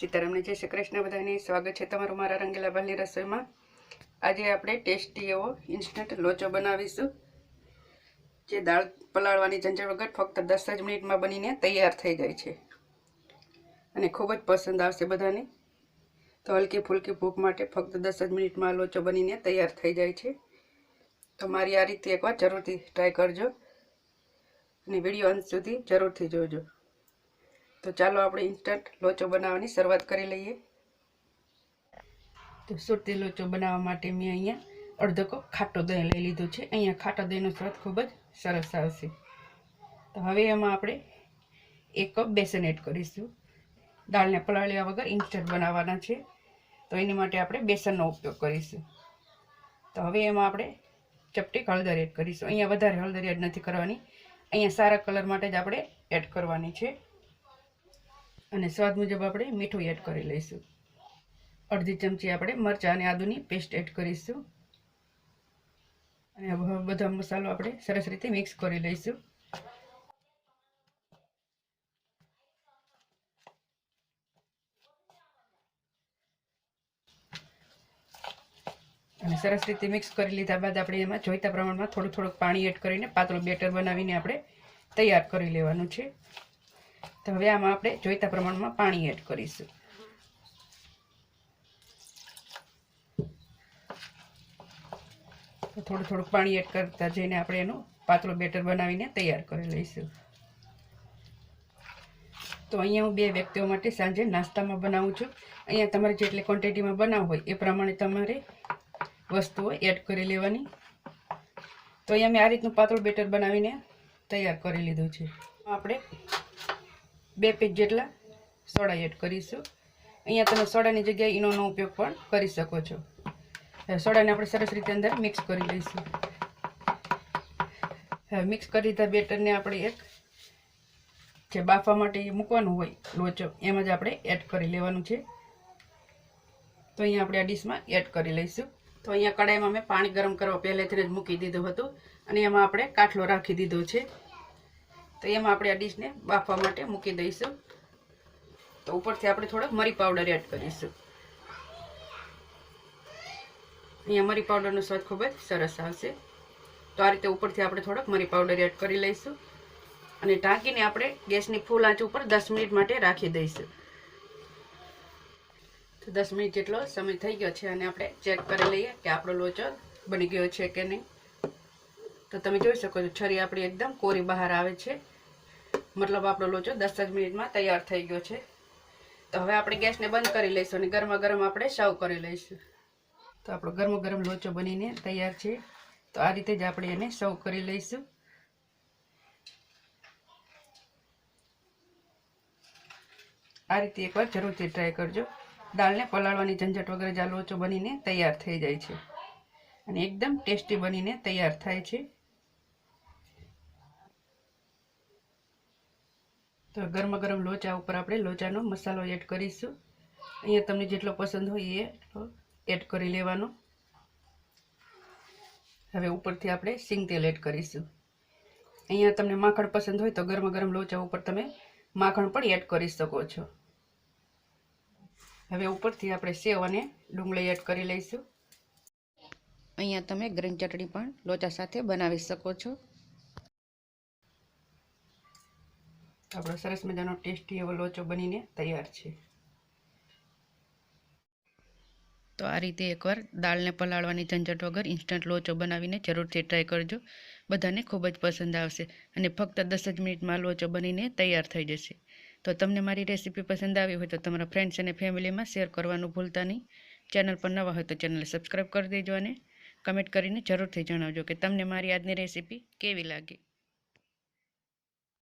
સીતારામને જય શ્રી કૃષ્ણ બધાની. સ્વાગત છે તમારું મારા રંગીલા ભાલની રસોઈમાં. આજે આપણે ટેસ્ટી એવો ઇન્સ્ટન્ટ લોચો બનાવીશું. જે દાળ પલાળવાની ઝંઝટ વગર ફક્ત દસ જ મિનિટમાં બનીને તૈયાર થઈ જાય છે. અને ખૂબ જ પસંદ આવશે બધાને. તો હલકી ફૂલકી ભૂખ માટે ફક્ત દસ જ મિનિટમાં લોચો બનીને તૈયાર થઈ જાય છે. તો મારી આ રીતે એકવાર જરૂરથી ટ્રાય કરજો. અને વીડિયો અંત સુધી જરૂરથી જોજો. તો ચાલો આપણે ઇન્સ્ટન્ટ લોચો બનાવવાની શરૂઆત કરી લઈએ. તો સુરતી લોચો બનાવવા માટે મેં અહીંયા અડધો કપ ખાટો દહીં લઈ લીધું છે. અહીંયા ખાટો દહીંનો સ્વાદ ખૂબ જ સરસ આવશે. તો હવે એમાં આપણે એક કપ બેસન એડ કરીશું. દાળને પલાળ્યા વગર ઇન્સ્ટન્ટ બનાવવાના છે. તો એની માટે આપણે બેસનનો ઉપયોગ કરીશું. તો હવે એમાં આપણે ચપટી હળદર એડ કરીશું. અહીંયા વધારે હળદર એડ નથી કરવાની. અહીંયા સારા કલર માટે જ આપણે એડ કરવાની છે. અને સ્વાદ મુજબ આપણે મીઠું એડ કરી લઈશું. અડધી ચમચી આપણે મરચાં અને આદુની પેસ્ટ એડ કરીશું. અને હવે બધા મસાલો આપણે સરસ રીતે મિક્સ કરી લઈશું. અને સરસ રીતે મિક્સ કરી લીધા બાદ આપણે એમાં જોઈતા પ્રમાણમાં થોડું થોડુંક પાણી એડ કરીને પાતળું બેટર બનાવીને આપણે તૈયાર કરી લેવાનું છે. તો હવે આમાં આપણે જોઈતા પ્રમાણમાં પાણી એડ કરીશું. થોડું થોડુંક પાણી એડ કરતા જઈને આપણે એનું પાતળું બેટર બનાવીને તૈયાર કરી લઈશું. તો અહીંયા હું બે વ્યક્તિઓ માટે સાંજે નાસ્તામાં બનાવું છું. અહીંયા તમારે જેટલી ક્વોન્ટિટીમાં બનાવવું હોય એ પ્રમાણે તમારે વસ્તુઓ એડ કરી લેવાની. તો અહીંયા મેં આ રીતનું પાતળું બેટર બનાવીને તૈયાર કરી લીધું છે. આપણે બે પેજ જેટલા સોડા એડ કરીશું. અહીંયા તમે સોડાની જગ્યાએ ઈનોનો ઉપયોગ પણ કરી શકો છો. સોડાને આપણે સરસ રીતે અંદર મિક્સ કરી લઈશું. હવે મિક્સ કરી દીધા બેટરને આપણે એક જે બાફવા માટે મૂકવાનું હોય, લોચો, એમ જ આપણે એડ કરી લેવાનું છે. તો અહીંયા આપણે આ ડીશમાં એડ કરી લઈશું. તો અહીંયા કડાઈમાં મેં પાણી ગરમ કરવા પહેલેથી જ મૂકી દીધું હતું. અને એમાં આપણે કાઠલો રાખી દીધો છે. તો એમાં આપણે આ ડીશને બાફવા માટે મૂકી દઈશું. તો ઉપરથી આપણે થોડોક મરી પાવડર એડ કરીશું. અહીંયા મરી પાવડરનો સ્વાદ ખૂબ જ સરસ આવશે. તો આ રીતે ઉપરથી આપણે થોડોક મરી પાવડર એડ કરી લઈશું. અને ઢાંકીને આપણે ગેસની ફૂલ આંચ ઉપર દસ મિનિટ માટે રાખી દઈશું. તો દસ મિનિટ જેટલો સમય થઈ ગયો છે અને આપણે ચેક કરી લઈએ કે આપણો લોચો બની ગયો છે કે નહીં. તો તમે જોઈ શકો છો, છરી આપણી એકદમ કોરી બહાર આવે છે. મતલબ આપણો લોચો દસ જ મિનિટમાં તૈયાર થઈ ગયો છે. તો હવે આપણે ગેસને બંધ કરી લઈશું અને ગરમા ગરમ આપણે સર્વ કરી લઈશું. તો આપણો ગરમો ગરમ લોચો બનીને તૈયાર છે. તો આ રીતે જ આપણે એને સર્વ કરી લઈશું. આ રીતે એકવાર જરૂરથી ટ્રાય કરજો. દાળને પલાળવાની ઝંઝટ વગર જ આ લોચો બનીને તૈયાર થઈ જાય છે. અને એકદમ ટેસ્ટી બનીને તૈયાર થાય છે. તો ગરમ ગરમ લોચા ઉપર આપણે લોચાનો મસાલો એડ કરીશું. અહીંયા તમને જેટલો પસંદ હોય એ એડ કરી લેવાનો. હવે ઉપરથી આપણે સિંગ તેલ એડ કરીશું. અહીંયા તમને માખણ પસંદ હોય તો ગરમ ગરમ લોચા ઉપર તમે માખણ પણ એડ કરી શકો છો. હવે ઉપરથી આપણે સેવ અને ડુંગળી એડ કરી લઈશું. અહીંયા તમે ગ્રીન ચટણી પણ લોચા સાથે બનાવી શકો છો. આપણો સરસ મજાનો ટેસ્ટી એવો લોચો બનીને તૈયાર છે. તો આ રીતે એકવાર દાળને પલાળવાની ઝંઝટ વગર ઇન્સ્ટન્ટ લોચો બનાવીને જરૂરથી ટ્રાય કરજો. બધાને ખૂબ જ પસંદ આવશે અને ફક્ત દસ જ મિનિટમાં લોચો બનીને તૈયાર થઈ જશે. તો તમને મારી રેસીપી પસંદ આવી હોય તો તમારા ફ્રેન્ડ્સ અને ફેમિલીમાં શેર કરવાનું ભૂલતા નહીં. ચેનલ પર નવા હોય તો ચેનલ સબસ્ક્રાઈબ કરી દેજો અને કમેન્ટ કરીને જરૂરથી જણાવજો કે તમને મારી આજની રેસીપી કેવી લાગી.